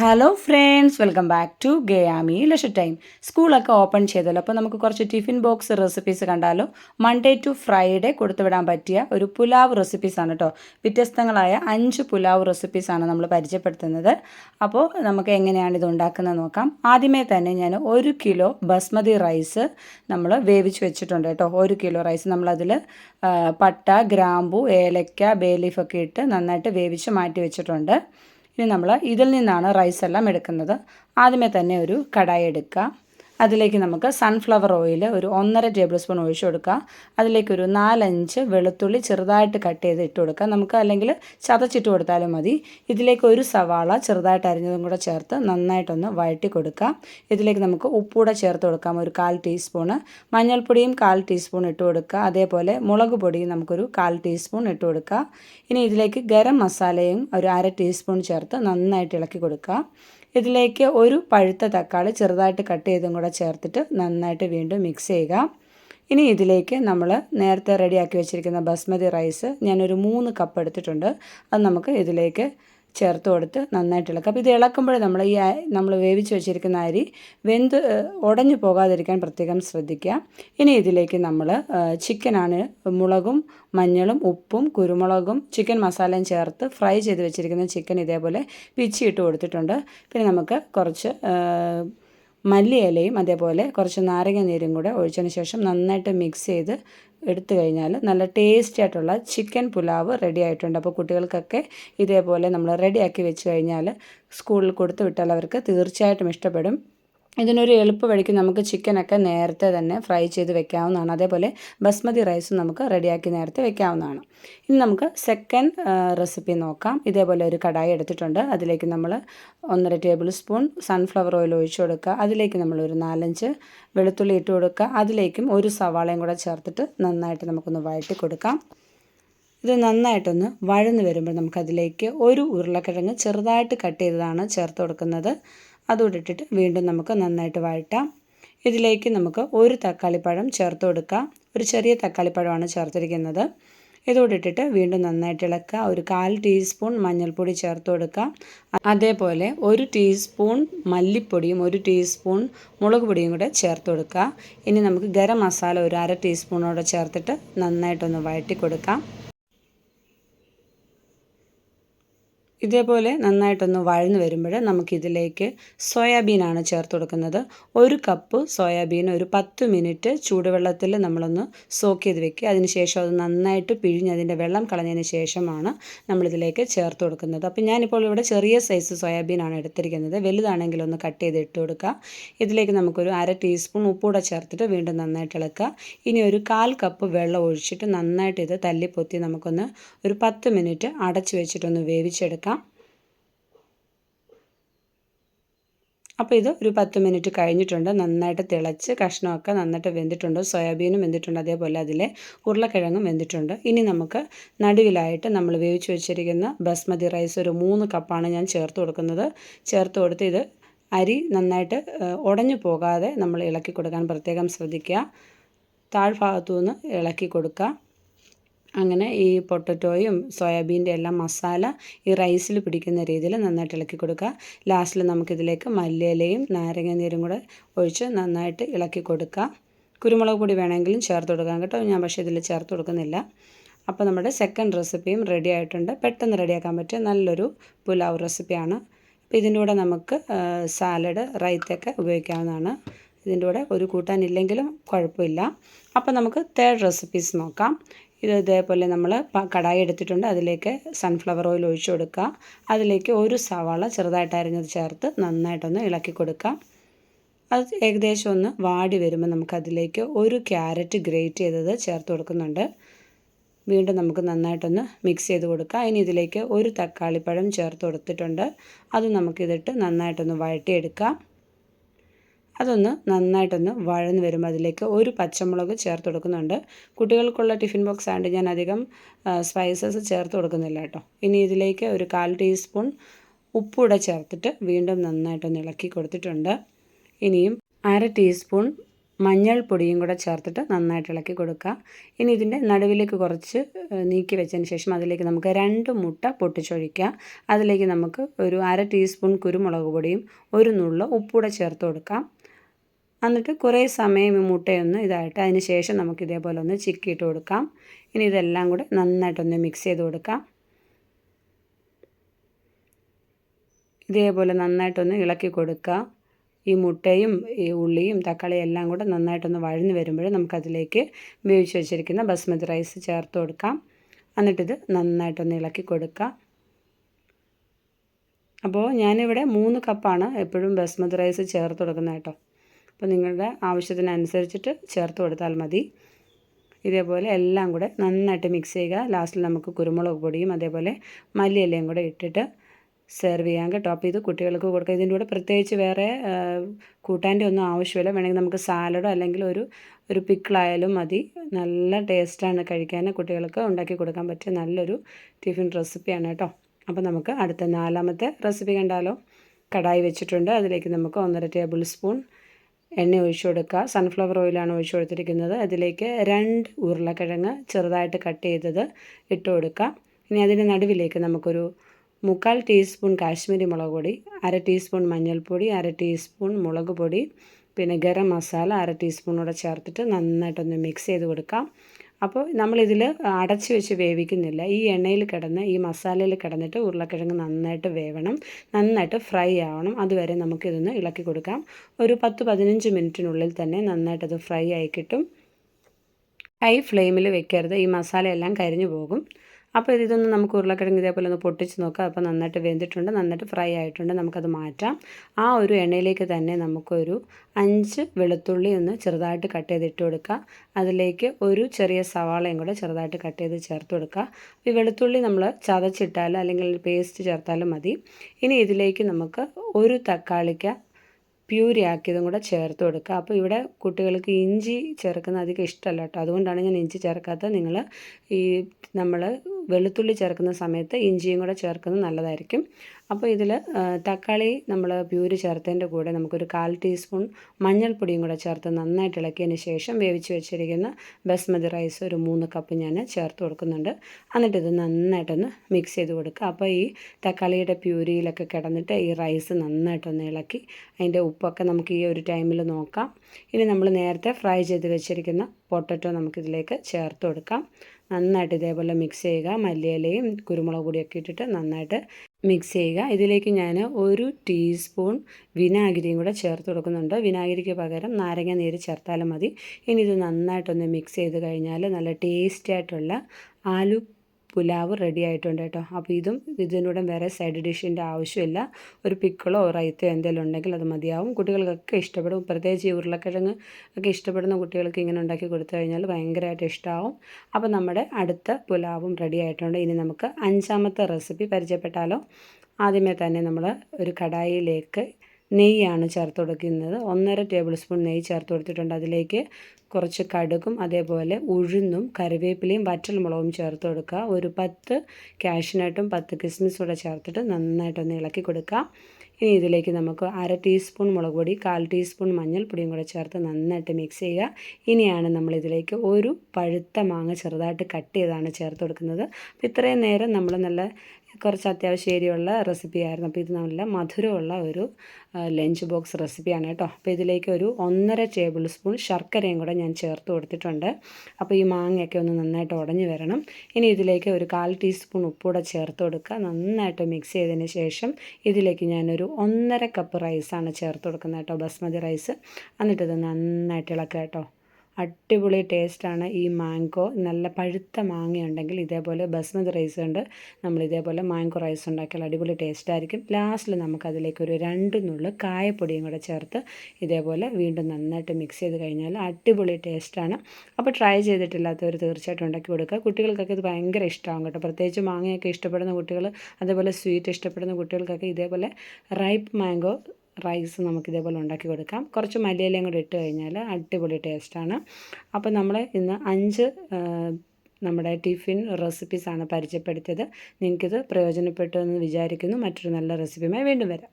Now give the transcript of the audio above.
Hello friends welcome back to ഗയാമി ലഷ time സ്കൂളൊക്കെ open ചെയ്തല്ലോ. അപ്പോൾ നമുക്ക് കുറച്ച് ടിഫിൻ ബോക്സ് റെസിപ്പീസ് കണ്ടാലോ. മൺഡേ ടു ഫ്രൈഡേ കൊടുത്തുവിടാൻ പറ്റിയ ഒരു പുലാവ് റെസിപ്പീസാണ് കേട്ടോ വ്യത്യസ്തങ്ങളായ അഞ്ച് പുലാവ് റെസിപ്പീസാണ് നമ്മൾ പരിചയപ്പെടുത്തുന്നത്. അപ്പോൾ നമുക്ക് എങ്ങനെയാണ് ഇത് ഉണ്ടാക്കുന്നത് നോക്കാം. ആദ്യമേ തന്നെ ഞാൻ ഒരു കിലോ ബസ്മതി റൈസ് നമ്മൾ വേവിച്ച് വെച്ചിട്ടുണ്ട് കേട്ടോ ഒരു കിലോ റൈസ് നമ്മളതിൽ പട്ട ഗ്രാമ്പു ഏലക്ക ബേലീഫൊക്കെ ഇട്ട് നന്നായിട്ട് വേവിച്ച് മാറ്റി വെച്ചിട്ടുണ്ട്. ഇനി നമ്മൾ ഇതിൽ നിന്നാണ് റൈസ് എല്ലാം എടുക്കുന്നത്. ആദ്യമേ തന്നെ ഒരു കടായി എടുക്കുക. അതിലേക്ക് നമുക്ക് സൺഫ്ലവർ ഓയിൽ ഒരു ഒന്നര ടേബിൾ സ്പൂൺ ഒഴിച്ചു കൊടുക്കുക അതിലേക്ക് ഒരു നാലഞ്ച് വെളുത്തുള്ളി ചെറുതായിട്ട് കട്ട് ചെയ്ത് ഇട്ട് കൊടുക്കുക നമുക്ക് അല്ലെങ്കിൽ ചതച്ചിട്ട് കൊടുത്താലും മതി. ഇതിലേക്ക് ഒരു സവാള ചെറുതായിട്ട് അരിഞ്ഞതും കൂടെ ചേർത്ത് നന്നായിട്ടൊന്ന് വഴറ്റി കൊടുക്കുക ഇതിലേക്ക് നമുക്ക് ഉപ്പൂടെ ചേർത്ത് കൊടുക്കാം. ഒരു കാൽ ടീസ്പൂൺ മഞ്ഞൾപ്പൊടിയും കാൽ ടീസ്പൂൺ ഇട്ട് കൊടുക്കുക. അതേപോലെ മുളക് പൊടിയും നമുക്കൊരു കാൽ ടീസ്പൂൺ ഇട്ട് കൊടുക്കുക. ഇനി ഇതിലേക്ക് ഗരം മസാലയും ഒരു അര ടീസ്പൂൺ ചേർത്ത് നന്നായിട്ട് ഇളക്കി കൊടുക്കുക. ഇതിലേക്ക് ഒരു പഴുത്ത തക്കാളി ചെറുതായിട്ട് കട്ട് ചെയ്തും കൂടെ ചേർത്തിട്ട് നന്നായിട്ട് വീണ്ടും മിക്സ് ചെയ്യുക. ഇനി ഇതിലേക്ക് നമ്മൾ നേരത്തെ റെഡിയാക്കി വെച്ചിരിക്കുന്ന ബസ്മതി റൈസ് ഞാനൊരു മൂന്ന് കപ്പ് എടുത്തിട്ടുണ്ട്. അത് നമുക്ക് ഇതിലേക്ക് ചേർത്ത് കൊടുത്ത് നന്നായിട്ട് ഇളക്കുക അപ്പോൾ ഇത് ഇളക്കുമ്പോൾ നമ്മൾ ഈ നമ്മൾ വേവിച്ച് വെച്ചിരിക്കുന്ന അരി വെന്ത് ഉടഞ്ഞു പോകാതിരിക്കാൻ പ്രത്യേകം ശ്രദ്ധിക്കുക. ഇനി ഇതിലേക്ക് നമ്മൾ ചിക്കനാണ് മുളകും മഞ്ഞളും ഉപ്പും കുരുമുളകും ചിക്കൻ മസാലയും ചേർത്ത് ഫ്രൈ ചെയ്ത് വെച്ചിരിക്കുന്ന ചിക്കൻ ഇതേപോലെ പിച്ചിയിട്ട് കൊടുത്തിട്ടുണ്ട്. പിന്നെ നമുക്ക് കുറച്ച് മല്ലിയിലയും അതേപോലെ കുറച്ച് നാരങ്ങ നീരും കൂടെ ഒഴിച്ചതിന് ശേഷം നന്നായിട്ട് മിക്സ് ചെയ്ത് എടുത്തു കഴിഞ്ഞാൽ നല്ല ടേസ്റ്റി ആയിട്ടുള്ള ചിക്കൻ പുലാവ് റെഡി ആയിട്ടുണ്ട്. അപ്പോൾ കുട്ടികൾക്കൊക്കെ ഇതേപോലെ നമ്മൾ റെഡിയാക്കി വെച്ച് കഴിഞ്ഞാൽ സ്കൂളിൽ കൊടുത്തു വിട്ടാൽ അവർക്ക് തീർച്ചയായിട്ടും ഇഷ്ടപ്പെടും. ഇതിനൊരു എളുപ്പ വഴിക്ക് നമുക്ക് ചിക്കനൊക്കെ നേരത്തെ തന്നെ ഫ്രൈ ചെയ്ത് വെക്കാവുന്നതാണ്. അതേപോലെ ബസ്മതി റൈസും നമുക്ക് റെഡിയാക്കി നേരത്തെ വെക്കാവുന്നതാണ്. ഇനി നമുക്ക് സെക്കൻഡ് റെസിപ്പി നോക്കാം. ഇതേപോലെ ഒരു കടായി എടുത്തിട്ടുണ്ട്. അതിലേക്ക് നമ്മൾ ഒന്നര ടേബിൾ സ്പൂൺ സൺഫ്ലവർ ഓയിൽ ഒഴിച്ചു കൊടുക്കുക. അതിലേക്ക് നമ്മൾ ഒരു നാലഞ്ച് വെളുത്തുള്ളി ഇട്ട് കൊടുക്കുക. അതിലേക്കും ഒരു സവാളയും കൂടെ ചേർത്തിട്ട് നന്നായിട്ട് നമുക്കൊന്ന് വഴറ്റി കൊടുക്കാം. ഇത് നന്നായിട്ടൊന്ന് വഴന്ന് വരുമ്പോൾ നമുക്കതിലേക്ക് ഒരു ഉരുളക്കിഴങ്ങ് ചെറുതായിട്ട് കട്ട് ചെയ്തതാണ് ചേർത്ത് കൊടുക്കുന്നത്. അതുകൂടെ ഇട്ടിട്ട് വീണ്ടും നമുക്ക് നന്നായിട്ട് വഴറ്റാം. ഇതിലേക്ക് നമുക്ക് ഒരു തക്കാളിപ്പഴം ചേർത്ത് കൊടുക്കാം. ഒരു ചെറിയ തക്കാളിപ്പഴമാണ് ചേർത്തിരിക്കുന്നത്. ഇതോടെ ഇട്ടിട്ട് വീണ്ടും നന്നായിട്ട് ഇളക്കുക. ഒരു കാൽ ടീസ്പൂൺ മഞ്ഞൾപ്പൊടി ചേർത്ത് കൊടുക്കുക അതേപോലെ ഒരു ടീസ്പൂൺ മല്ലിപ്പൊടിയും ഒരു ടീസ്പൂൺ മുളക് പൊടിയും കൂടെ ചേർത്ത് കൊടുക്കുക. ഇനി നമുക്ക് ഗരം മസാല ഒരു അര ടീസ്പൂണോടെ ചേർത്തിട്ട് നന്നായിട്ടൊന്ന് വഴറ്റി കൊടുക്കാം. ഇതേപോലെ നന്നായിട്ടൊന്ന് വഴന്ന് വരുമ്പോൾ നമുക്കിതിലേക്ക് സോയാബീനാണ് ചേർത്ത് കൊടുക്കുന്നത്. ഒരു കപ്പ് സോയാബീൻ ഒരു പത്ത് മിനിറ്റ് ചൂടുവെള്ളത്തിൽ നമ്മളൊന്ന് സോക്ക് ചെയ്ത് വെക്കുക. അതിനുശേഷം അത് നന്നായിട്ട് പിഴിഞ്ഞ് അതിന്റെ വെള്ളം കളഞ്ഞതിന് ശേഷമാണ് നമ്മളിതിലേക്ക് ചേർത്ത് കൊടുക്കുന്നത്. അപ്പോൾ ഞാനിപ്പോൾ ഇവിടെ ചെറിയ സൈസ് സോയാബീനാണ് എടുത്തിരിക്കുന്നത്. വലുതാണെങ്കിൽ ഒന്ന് കട്ട് ചെയ്ത് ഇട്ട് കൊടുക്കുക. ഇതിലേക്ക് നമുക്കൊരു അര ടീസ്പൂൺ ഉപ്പൂടെ ചേർത്തിട്ട് വീണ്ടും നന്നായിട്ട് ഇളക്കുക. ഇനി ഒരു കാൽ കപ്പ് വെള്ളം ഒഴിച്ചിട്ട് നന്നായിട്ട് ഇത് തല്ലിപ്പൊത്തി നമുക്കൊന്ന് ഒരു പത്ത് മിനിറ്റ് അടച്ചു വെച്ചിട്ടൊന്ന് വേവിച്ചെടുക്കാം. അപ്പോൾ ഇത് ഒരു പത്ത് മിനിറ്റ് കഴിഞ്ഞിട്ടുണ്ട്. നന്നായിട്ട് തിളച്ച് കഷ്ണമൊക്കെ നന്നായിട്ട് വെന്തിട്ടുണ്ട്. സോയാബീനും വെന്തിട്ടുണ്ട്. അതേപോലെ അതിലെ ഉരുളക്കിഴങ്ങും വെന്തിട്ടുണ്ട്. ഇനി നമുക്ക് നടുവിലായിട്ട് നമ്മൾ വേവിച്ച് വെച്ചിരിക്കുന്ന ബസ്മതി റൈസ് ഒരു മൂന്ന് കപ്പാണ് ഞാൻ ചേർത്ത് കൊടുക്കുന്നത്. ചേർത്ത് കൊടുത്ത് ഇത് അരി നന്നായിട്ട് ഉടഞ്ഞു പോകാതെ നമ്മൾ ഇളക്കി കൊടുക്കാൻ പ്രത്യേകം ശ്രദ്ധിക്കുക. താഴ്ഭാഗത്തു നിന്ന് ഇളക്കി കൊടുക്കുക. അങ്ങനെ ഈ പൊട്ടറ്റോയും സോയാബീന്റെ എല്ലാം മസാല ഈ റൈസിൽ പിടിക്കുന്ന രീതിയിൽ നന്നായിട്ട് ഇളക്കി കൊടുക്കുക. ലാസ്റ്റിൽ നമുക്കിതിലേക്ക് മല്ലിയിലയും നാരങ്ങ നീരും കൂടെ ഒഴിച്ച് നന്നായിട്ട് ഇളക്കി കൊടുക്കുക. കുരുമുളക് പൊടി വേണമെങ്കിലും ചേർത്ത് കൊടുക്കാം കേട്ടോ. ഞാൻ പക്ഷേ ഇതിൽ ചേർത്ത് കൊടുക്കുന്നില്ല. അപ്പോൾ നമ്മുടെ സെക്കൻഡ് റെസിപ്പിയും റെഡി ആയിട്ടുണ്ട്. പെട്ടെന്ന് റെഡിയാക്കാൻ പറ്റിയ നല്ലൊരു പുലാവ് റെസിപ്പിയാണ് അപ്പോൾ ഇതിന്റെ കൂടെ നമുക്ക് സാലഡ് റൈത്തൊക്കെ ഉപയോഗിക്കാവുന്നതാണ്. ഇതിന്റെ കൂടെ ഒരു കൂട്ടാനില്ലെങ്കിലും കുഴപ്പമില്ല. അപ്പോൾ നമുക്ക് തേർഡ് റെസിപ്പീസ് നോക്കാം. ഇത് ഇതേപോലെ നമ്മൾ കടായി എടുത്തിട്ടുണ്ട്. അതിലേക്ക് സൺഫ്ലവർ ഓയിൽ ഒഴിച്ചു കൊടുക്കുക. അതിലേക്ക് ഒരു സവാള ചെറുതായിട്ട് അരിഞ്ഞത് ചേർത്ത് നന്നായിട്ടൊന്ന് ഇളക്കി കൊടുക്കാം അത് ഏകദേശം ഒന്ന് വാടി വരുമ്പോൾ നമുക്കതിലേക്ക് ഒരു ക്യാരറ്റ് ഗ്രേറ്റ് ചെയ്തത് ചേർത്ത് കൊടുക്കുന്നുണ്ട്. വീണ്ടും നമുക്ക് നന്നായിട്ടൊന്ന് മിക്സ് ചെയ്ത് കൊടുക്കാം ഇനി ഇതിലേക്ക് ഒരു തക്കാളിപ്പഴം ചേർത്ത് കൊടുത്തിട്ടുണ്ട്. അത് നമുക്കിതിട്ട് നന്നായിട്ടൊന്ന് വഴട്ടിയെടുക്കാം അതൊന്ന് നന്നായിട്ടൊന്ന് വഴന്ന് വരുമ്പോൾ അതിലേക്ക് ഒരു പച്ചമുളക് ചേർത്ത് കൊടുക്കുന്നുണ്ട്. കുട്ടികൾക്കുള്ള ടിഫിൻ ബോക്സ് ആയതുകൊണ്ട് ഞാൻ അധികം സ്പൈസസ് ചേർത്ത് കൊടുക്കുന്നില്ല കേട്ടോ. ഇനി ഇതിലേക്ക് ഒരു കാൽ ടീസ്പൂൺ ഉപ്പൂടെ ചേർത്തിട്ട് വീണ്ടും നന്നായിട്ടൊന്ന് ഇളക്കി കൊടുത്തിട്ടുണ്ട്. ഇനിയും അര ടീസ്പൂൺ മഞ്ഞൾപ്പൊടിയും കൂടെ ചേർത്തിട്ട് നന്നായിട്ട് ഇളക്കി കൊടുക്കുക. ഇനി ഇതിന്റെ നടുവിലേക്ക് കുറച്ച് നീക്കി വെച്ചതിന് ശേഷം അതിലേക്ക് നമുക്ക് രണ്ട് മുട്ട പൊട്ടിച്ചൊഴിക്കുക. അതിലേക്ക് നമുക്ക് ഒരു അര ടീസ്പൂൺ കുരുമുളക് പൊടിയും ഒരു നുള്ള ഉപ്പൂടെ ചേർത്ത് കൊടുക്കാം. എന്നിട്ട് കുറേ സമയം ഈ മുട്ടയൊന്ന് ഇതായിട്ട് അതിന് ശേഷം നമുക്ക് ഇതേപോലെ ഒന്ന് ചിക്കിയിട്ട് കൊടുക്കാം. ഇനി ഇതെല്ലാം കൂടെ നന്നായിട്ടൊന്ന് മിക്സ് ചെയ്ത് കൊടുക്കാം. ഇതേപോലെ നന്നായിട്ടൊന്ന് ഇളക്കി കൊടുക്കുക. ഈ മുട്ടയും ഈ ഉള്ളിയും തക്കാളിയും എല്ലാം കൂടെ നന്നായിട്ടൊന്ന് വഴന്ന് വരുമ്പോൾ നമുക്കതിലേക്ക് വേവിച്ച് വെച്ചിരിക്കുന്ന ബസ്മതി റൈസ് ചേർത്ത് കൊടുക്കാം. എന്നിട്ടിത് നന്നായിട്ടൊന്ന് ഇളക്കി കൊടുക്കുക. അപ്പോൾ ഞാനിവിടെ മൂന്ന് കപ്പാണ് എപ്പോഴും ബസ്മതി റൈസ് ചേർത്ത് കൊടുക്കുന്നത് കേട്ടോ. അപ്പോൾ നിങ്ങളുടെ ആവശ്യത്തിനനുസരിച്ചിട്ട് ചേർത്ത് കൊടുത്താൽ മതി. ഇതേപോലെ എല്ലാം കൂടെ നന്നായിട്ട് മിക്സ് ചെയ്യുക. ലാസ്റ്റിൽ നമുക്ക് കുരുമുളക് പൊടിയും അതേപോലെ മല്ലിയിലയും കൂടെ ഇട്ടിട്ട് സെർവ് ചെയ്യാം കേട്ടോ. അപ്പോൾ ഇത് കുട്ടികൾക്ക് കൊടുക്കുക ഇതിന്റെ കൂടെ പ്രത്യേകിച്ച് വേറെ കൂട്ടാന്റെ ഒന്നും ആവശ്യമില്ല. വേണമെങ്കിൽ നമുക്ക് സാലഡോ അല്ലെങ്കിൽ ഒരു ഒരു പിക്കിളായാലും മതി. നല്ല ടേസ്റ്റാണ് കഴിക്കാൻ. കുട്ടികൾക്ക് ഉണ്ടാക്കി കൊടുക്കാൻ പറ്റിയ നല്ലൊരു ടിഫിൻ റെസിപ്പിയാണ് കേട്ടോ. അപ്പോൾ നമുക്ക് അടുത്ത നാലാമത്തെ റെസിപ്പി കണ്ടാലോ. കടായി വെച്ചിട്ടുണ്ട്. അതിലേക്ക് നമുക്ക് ഒന്നര ടേബിൾ സ്പൂൺ എണ്ണ ഒഴിച്ചു കൊടുക്കുക. സൺഫ്ലവർ ഓയിലാണ് ഒഴിച്ചു കൊടുത്തിരിക്കുന്നത്. അതിലേക്ക് രണ്ട് ഉരുളക്കിഴങ്ങ് ചെറുതായിട്ട് കട്ട് ചെയ്തത് ഇട്ട് കൊടുക്കുക. ഇനി അതിന്റെ നടുവിലേക്ക് നമുക്കൊരു മുക്കാൽ ടീസ്പൂൺ കാശ്മീരി മുളക് പൊടി അര ടീസ്പൂൺ മഞ്ഞൾപ്പൊടി അര ടീസ്പൂൺ മുളക് പൊടി പിന്നെ ഗരം മസാല അര ടീസ്പൂൺ കൂടെ ചേർത്തിട്ട് നന്നായിട്ടൊന്ന് മിക്സ് ചെയ്ത് കൊടുക്കാം അപ്പോൾ നമ്മളിതിൽ അടച്ച് വെച്ച് വേവിക്കുന്നില്ല. ഈ എണ്ണയിൽ കിടന്ന് ഈ മസാലയിൽ കിടന്നിട്ട് ഉരുളക്കിഴങ്ങ് നന്നായിട്ട് വേവണം. നന്നായിട്ട് ഫ്രൈ ആവണം. അതുവരെ നമുക്കിതൊന്ന് ഇളക്കി കൊടുക്കാം. ഒരു പത്ത് പതിനഞ്ച് മിനിറ്റിനുള്ളിൽ തന്നെ നന്നായിട്ടത് ഫ്രൈ ആയി കിട്ടും. ഹൈ ഫ്ലെയിമിൽ വെക്കരുത്. ഈ മസാലയെല്ലാം കരിഞ്ഞു പോകും. അപ്പോൾ ഇതൊന്ന് നമുക്ക് ഉരുളക്കിഴങ്ങ് ഇതേപോലെ ഒന്ന് പൊട്ടിച്ച് നോക്കാം. അപ്പോൾ നന്നായിട്ട് വെന്തിട്ടുണ്ട് നന്നായിട്ട് ഫ്രൈ ആയിട്ടുണ്ട്. നമുക്കത് മാറ്റാം. ആ ഒരു എണ്ണയിലേക്ക് തന്നെ നമുക്കൊരു അഞ്ച് വെളുത്തുള്ളി ഒന്ന് ചെറുതായിട്ട് കട്ട് ചെയ്തിട്ട് കൊടുക്കുക. അതിലേക്ക് ഒരു ചെറിയ സവാളയും കൂടെ ചെറുതായിട്ട് കട്ട് ചെയ്ത് ചേർത്ത് കൊടുക്കുക. ഈ വെളുത്തുള്ളി നമ്മൾ ചതച്ചിട്ടാലും അല്ലെങ്കിൽ പേസ്റ്റ് ചേർത്താലും മതി. ഇനി ഇതിലേക്ക് നമുക്ക് ഒരു തക്കാളിക്ക പ്യൂരി ആക്കിയതും കൂടെ ചേർത്ത് കൊടുക്കുക. അപ്പോൾ ഇവിടെ കുട്ടികൾക്ക് ഇഞ്ചി ചേർക്കുന്ന അധികം ഇഷ്ടമല്ല കേട്ടോ. അതുകൊണ്ടാണ് ഞാൻ ഇഞ്ചി ചേർക്കാത്തത്. നിങ്ങൾ ഈ നമ്മൾ വെളുത്തുള്ളി ചേർക്കുന്ന സമയത്ത് ഇഞ്ചിയും കൂടെ ചേർക്കുന്നത് നല്ലതായിരിക്കും. അപ്പോൾ ഇതിൽ തക്കാളി നമ്മൾ പ്യൂരി ചേർത്തതിന്റെ കൂടെ നമുക്കൊരു കാൽ ടീസ്പൂൺ മഞ്ഞൾപ്പൊടിയും കൂടെ ചേർത്ത് നന്നായിട്ട് ഇളക്കിയതിന് ശേഷം വേവിച്ച് വെച്ചിരിക്കുന്ന ബസ്മതി റൈസ് ഒരു മൂന്ന് കപ്പ് ഞാൻ ചേർത്ത് കൊടുക്കുന്നുണ്ട്. എന്നിട്ട് ഇത് നന്നായിട്ടൊന്ന് മിക്സ് ചെയ്ത് കൊടുക്കുക. അപ്പോൾ ഈ തക്കാളിയുടെ പ്യൂരിയിലൊക്കെ കിടന്നിട്ട് ഈ റൈസ് നന്നായിട്ടൊന്ന് ഇളക്കി അതിന്റെ ഉപ്പൊക്കെ നമുക്ക് ഈ ഒരു ടൈമിൽ നോക്കാം. ഇനി നമ്മൾ നേരത്തെ ഫ്രൈ ചെയ്ത് വെച്ചിരിക്കുന്ന പൊട്ടറ്റോ നമുക്കിതിലേക്ക് ചേർത്ത് കൊടുക്കാം. നന്നായിട്ട് ഇതേപോലെ മിക്സ് ചെയ്യുക. മല്ലിയിലയും കുരുമുളക് പൊടിയൊക്കെ ഇട്ടിട്ട് നന്നായിട്ട് മിക്സ് ചെയ്യുക. ഇതിലേക്ക് ഞാൻ ഒരു ടീസ്പൂൺ വിനാഗിരിയും കൂടെ ചേർത്ത് കൊടുക്കുന്നുണ്ട്. വിനാഗിരിക്ക് പകരം നാരങ്ങ നീര് ചേർത്താലും മതി. ഇനി ഇത് നന്നായിട്ടൊന്ന് മിക്സ് ചെയ്ത് കഴിഞ്ഞാൽ നല്ല ടേസ്റ്റി ആയിട്ടുള്ള ആലു പുലാവ് റെഡി ആയിട്ടുണ്ട് കേട്ടോ. അപ്പോൾ ഇതും ഇതിനൂടെ വേറെ സൈഡ് ഡിഷിന്റെ ആവശ്യമില്ല. ഒരു പിക്കിളോ റൈത്തോ എന്തെങ്കിലും ഉണ്ടെങ്കിൽ അത് മതിയാവും. കുട്ടികൾക്കൊക്കെ ഇഷ്ടപ്പെടും. പ്രത്യേകിച്ച് ഈ ഉരുളക്കിഴങ്ങ് ഒക്കെ ഇഷ്ടപ്പെടുന്ന കുട്ടികൾക്ക് ഇങ്ങനെ ഉണ്ടാക്കി കൊടുത്തു കഴിഞ്ഞാൽ ഭയങ്കരമായിട്ട് ഇഷ്ടമാവും അപ്പോൾ നമ്മുടെ അടുത്ത പുലാവും റെഡി ആയിട്ടുണ്ട്. ഇനി നമുക്ക് അഞ്ചാമത്തെ റെസിപ്പി പരിചയപ്പെട്ടാലോ? ആദ്യമേ തന്നെ നമ്മൾ ഒരു കടായിലേക്ക് നെയ്യാണ് ചേർത്ത് കൊടുക്കുന്നത് ഒന്നര ടേബിൾ സ്പൂൺ നെയ്യ് ചേർത്ത് കൊടുത്തിട്ടുണ്ട് അതിലേക്ക് കുറച്ച് കടുകും അതേപോലെ ഉഴുന്നും കറിവേപ്പിലയും വറ്റൽമുളകും ചേർത്ത് കൊടുക്കുക ഒരു പത്ത് കാഷ്നട്ടും പത്ത് കിസ്മിസും കൂടെ ചേർത്തിട്ട് നന്നായിട്ടൊന്ന് ഇളക്കി കൊടുക്കുക. ഇനി ഇതിലേക്ക് നമുക്ക് അര ടീസ്പൂൺ മുളക് പൊടി കാൽ ടീസ്പൂൺ മഞ്ഞൾപ്പൊടിയും കൂടെ ചേർത്ത് നന്നായിട്ട് മിക്സ് ചെയ്യുക. ഇനിയാണ് നമ്മൾ ഇതിലേക്ക് ഒരു പഴുത്ത മാങ്ങ ചെറുതായിട്ട് കട്ട് ചെയ്താണ് ചേർത്ത് കൊടുക്കുന്നത്. അപ്പോൾ ഇത്രയും നേരം നമ്മൾ നല്ല കുറച്ച് അത്യാവശ്യം എരിയുള്ള റെസിപ്പിയായിരുന്നു അപ്പോൾ ഇത് നല്ല മധുരമുള്ള ഒരു ലഞ്ച് ബോക്സ് റെസിപ്പിയാണ് കേട്ടോ. അപ്പോൾ ഇതിലേക്ക് ഒരു ഒന്നര ടേബിൾ സ്പൂൺ ശർക്കരയും കൂടെ ഞാൻ ചേർത്ത് കൊടുത്തിട്ടുണ്ട്. അപ്പോൾ ഈ മാങ്ങയൊക്കെ ഒന്ന് നന്നായിട്ട് ഉടഞ്ഞു വരണം. ഇനി ഇതിലേക്ക് ഒരു കാൽ ടീസ്പൂൺ ഉപ്പൂടെ ചേർത്ത് കൊടുക്കുക. നന്നായിട്ട് മിക്സ് ചെയ്തതിന് ശേഷം ഇതിലേക്ക് ഞാനൊരു ഒന്നര കപ്പ് റൈസാണ് ചേർത്ത് കൊടുക്കുന്നത് കേട്ടോ. ബസ്മതി റൈസ് എന്നിട്ടിത് നന്നായിട്ട് ഇളക്കുക കേട്ടോ. അടിപൊളി ടേസ്റ്റാണ് ഈ മാങ്കോ നല്ല പഴുത്ത മാങ്ങയുണ്ടെങ്കിൽ ഇതേപോലെ ബസ്മതി റൈസ് കൊണ്ട് നമ്മൾ ഇതേപോലെ മാങ്കോ റൈസ് ഉണ്ടാക്കിയാൽ അടിപൊളി ടേസ്റ്റായിരിക്കും. ലാസ്റ്റിൽ നമുക്കതിലേക്ക് ഒരു രണ്ട് നുള്ളു കായപ്പൊടിയും കൂടെ ചേർത്ത് ഇതേപോലെ വീണ്ടും നന്നായിട്ട് മിക്സ് ചെയ്ത് കഴിഞ്ഞാൽ അടിപൊളി ടേസ്റ്റാണ്. അപ്പോൾ ട്രൈ ചെയ്തിട്ടില്ലാത്തവർ തീർച്ചയായിട്ടും ഉണ്ടാക്കി കൊടുക്കുക. കുട്ടികൾക്കൊക്കെ ഇത് ഭയങ്കര ഇഷ്ടമാകും കേട്ടോ. പ്രത്യേകിച്ച് മാങ്ങയൊക്കെ ഇഷ്ടപ്പെടുന്ന കുട്ടികൾ അതേപോലെ സ്വീറ്റ് ഇഷ്ടപ്പെടുന്ന കുട്ടികൾക്കൊക്കെ ഇതേപോലെ റൈപ്പ് മാംഗോ റൈസ് നമുക്ക് ഇതേപോലെ ഉണ്ടാക്കി കൊടുക്കാം. കുറച്ച് മല്ലിയിലയും കൂടി ഇട്ട് കഴിഞ്ഞാൽ അടിപൊളി ടേസ്റ്റാണ് അപ്പോൾ നമ്മൾ ഇന്ന് അഞ്ച് നമ്മുടെ ടിഫിൻ റെസിപ്പീസാണ് പരിചയപ്പെടുത്തിയത്. നിങ്ങൾക്കിത് പ്രയോജനപ്പെട്ടു എന്ന് വിചാരിക്കുന്നു. മറ്റൊരു നല്ല റെസിപ്പിയുമായി വീണ്ടും വരാം.